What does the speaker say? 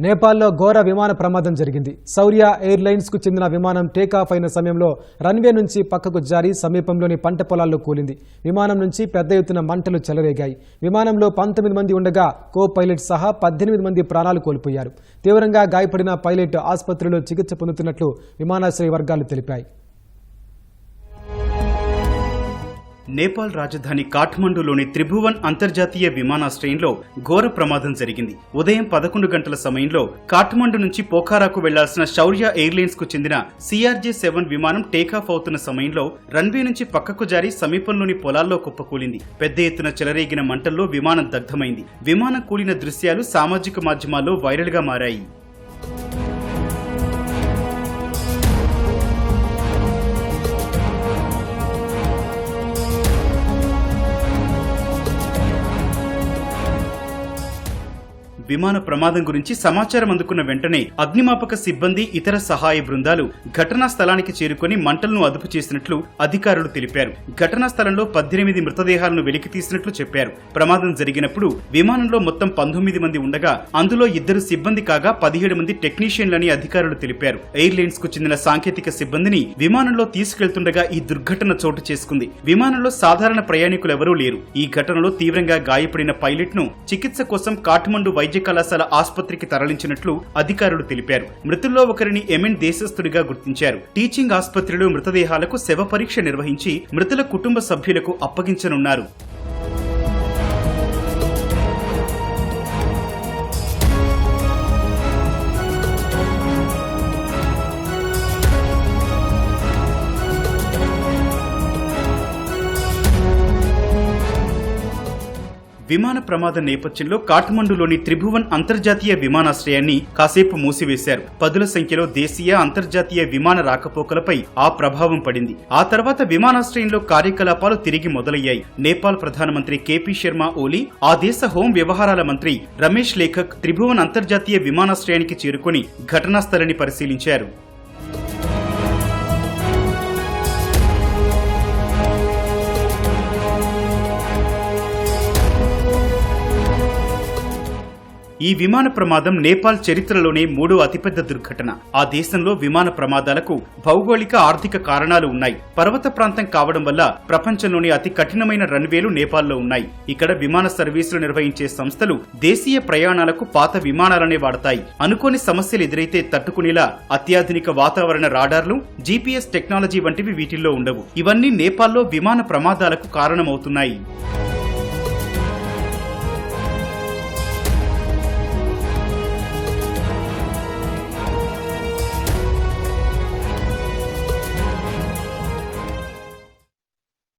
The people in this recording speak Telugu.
నేపాల్లో ఘోర విమాన ప్రమాదం జరిగింది. సౌర్య ఎయిర్లైన్స్కు చెందిన విమానం టేకాఫ్ అయిన సమయంలో రన్వే నుంచి పక్కకు జారి సమీపంలోని పంట పొలాల్లో కూలింది. విమానం నుంచి పెద్ద ఎత్తున మంటలు చెలరేగాయి. విమానంలో పంతొమ్మిది మంది ఉండగా కో పైలట్ సహా పద్దెనిమిది మంది ప్రాణాలు కోల్పోయారు. తీవ్రంగా గాయపడిన పైలట్ ఆసుపత్రిలో చికిత్స పొందుతున్నట్లు విమానాశ్రయ వర్గాలు తెలిపాయి. నేపాల్ రాజధాని కాఠ్మండూలోని త్రిభువన్ అంతర్జాతీయ విమానాశ్రయంలో ఘోర ప్రమాదం జరిగింది. ఉదయం పదకొండు గంటల సమయంలో కాఠ్మండు నుంచి పోఖారాకు వెళ్ళాల్సిన శౌర్య ఎయిర్లైన్స్కు చెందిన సిఆర్జే సెవెన్ విమానం టేకాఫ్ అవుతున్న సమయంలో రన్వే నుంచి పక్కకు జారి సమీపంలోని పొలాల్లో కుప్పకూలింది. పెద్ద ఎత్తున చెలరేగిన మంటల్లో విమానం దగ్ధమైంది. విమానం కూలిన దృశ్యాలు సామాజిక మాధ్యమాల్లో వైరల్గా మారాయి. విమాన ప్రమాదం గురించి సమాచారం అందుకున్న వెంటనే అగ్నిమాపక సిబ్బంది ఇతర సహాయ బృందాలు ఘటనా స్థలానికి చేరుకుని మంటలను అదుపు చేసినట్లు అధికారులు తెలిపారు. ఘటనా స్థలంలో పద్దెనిమిది మృతదేహాలను వెలికి తీసినట్లు చెప్పారు. ప్రమాదం జరిగినప్పుడు విమానంలో మొత్తం పంతొమ్మిది మంది ఉండగా అందులో ఇద్దరు సిబ్బంది కాగా పదిహేడు మంది టెక్నీషియన్లని అధికారులు తెలిపారు. ఎయిర్లైన్స్కు చెందిన సాంకేతిక సిబ్బందిని విమానంలో తీసుకెళ్తుండగా ఈ దుర్ఘటన చోటు చేసుకుంది. విమానంలో సాధారణ ప్రయాణికులెవరూ లేరు. ఈ ఘటనలో తీవ్రంగా గాయపడిన పైలట్ను చికిత్స కోసం కాఠ్మండు వైద్య కళాశాల ఆసుపత్రికి తరలించినట్లు అధికారులు తెలిపారు. మృతుల్లో ఒకరిని ఎమెన్ దేశస్థుడిగా గుర్తించారు. టీచింగ్ ఆసుపత్రిలో మృతదేహాలకు శవ పరీక్ష నిర్వహించి మృతుల కుటుంబ సభ్యులకు అప్పగించనున్నారు. విమాన ప్రమాద నేపథ్యంలో కాఠ్మండులోని త్రిభువన్ అంతర్జాతీయ విమానాశ్రయాన్ని కాసేపు మూసివేశారు. పదుల సంఖ్యలో దేశీయ అంతర్జాతీయ విమాన రాకపోకలపై ఆ ప్రభావం పడింది. ఆ తర్వాత విమానాశ్రయంలో కార్యకలాపాలు తిరిగి మొదలయ్యాయి. నేపాల్ ప్రధానమంత్రి కేపీ శర్మ ఓలీ ఆ దేశ హోం వ్యవహారాల మంత్రి రమేష్ లేఖక్ త్రిభువన్ అంతర్జాతీయ విమానాశ్రయానికి చేరుకుని ఘటనా స్థలాన్ని పరిశీలించారు. ఈ విమాన ప్రమాదం నేపాల్ చరిత్రలోనే మూడో అతిపెద్ద దుర్ఘటన. ఆ దేశంలో విమాన ప్రమాదాలకు భౌగోళిక ఆర్థిక కారణాలు ఉన్నాయి. పర్వత ప్రాంతం కావడం వల్ల ప్రపంచంలోని అతి కఠినమైన రన్వేలు నేపాల్లో ఉన్నాయి. ఇక్కడ విమాన సర్వీసులు నిర్వహించే సంస్థలు దేశీయ ప్రయాణాలకు పాత విమానాలనే వాడతాయి. అనుకోని సమస్యలు ఎదురైతే తట్టుకునేలా అత్యాధునిక వాతావరణ రాడార్లు జీపీఎస్ టెక్నాలజీ వంటివి వీటిల్లో ఉండవు. ఇవన్నీ నేపాల్లో విమాన ప్రమాదాలకు కారణమవుతున్నాయి.